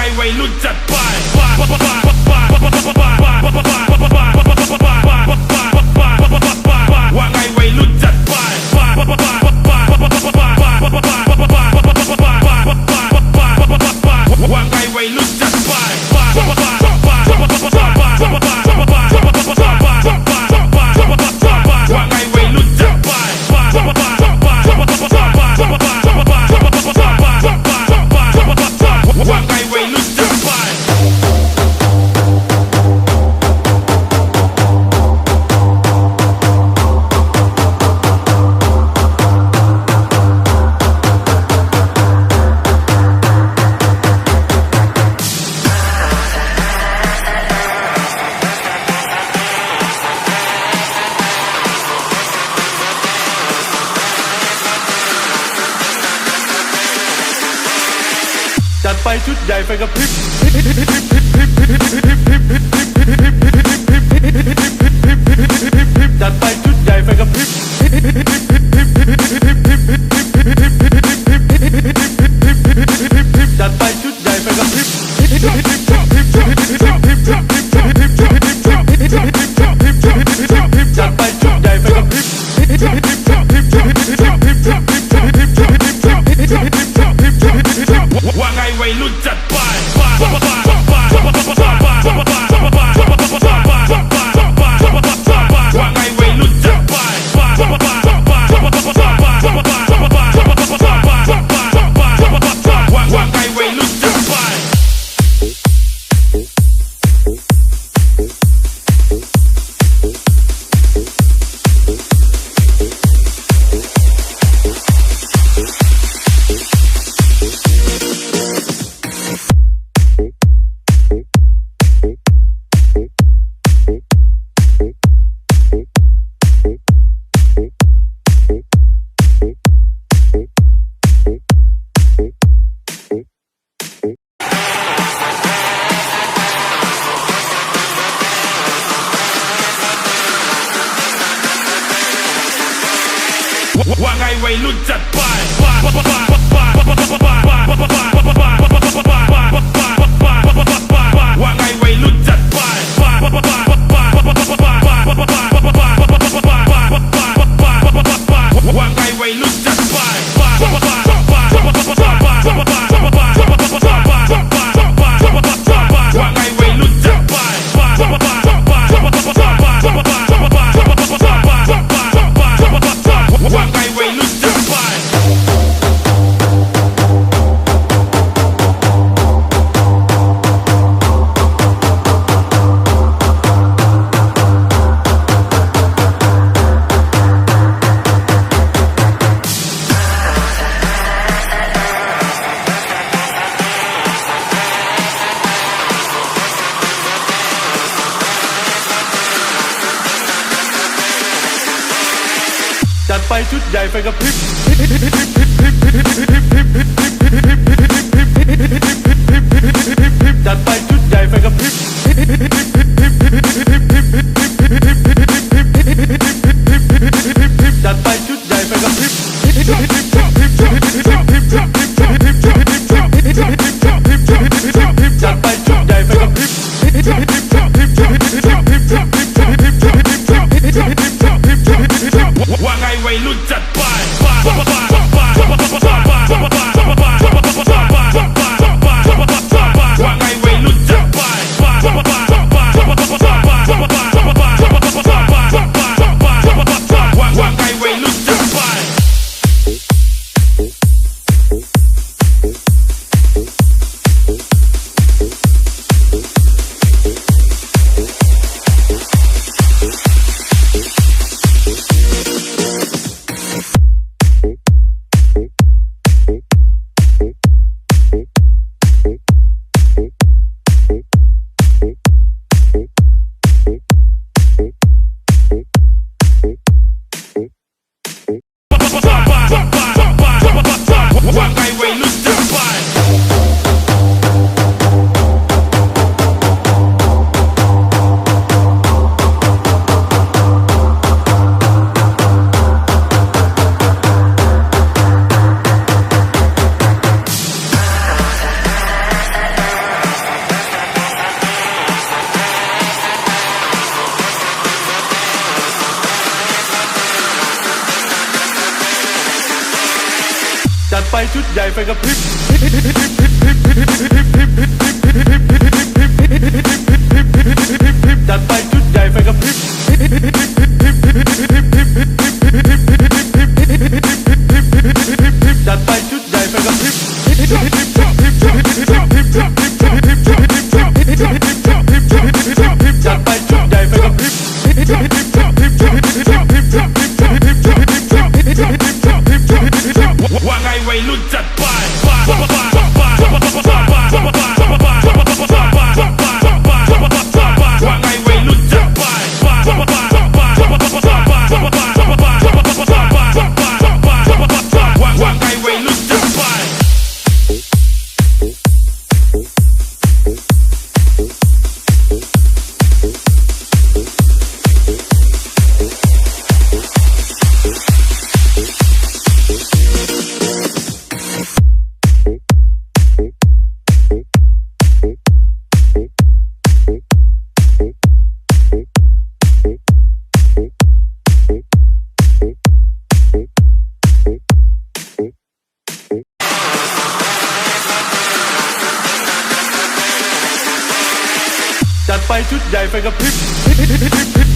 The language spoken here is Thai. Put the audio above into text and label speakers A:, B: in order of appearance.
A: ไงวัยรุ่นจัดไป today for the pip That fight should die for the pip ว่าไงวัยรุ่นจัดไปว่าไงวัยรุ่นจัดไป ไฟ
B: ชุดใหญ่ไฟกระพริบพิบ ไปชุดใหญ่ไฟกระพริบ
A: จัดไป
B: ชุดใหญ่ไฟกระพริบจัดไปชุดใหญ่ไฟกระพริบ ชุดใหญ่ไฟกระพริบ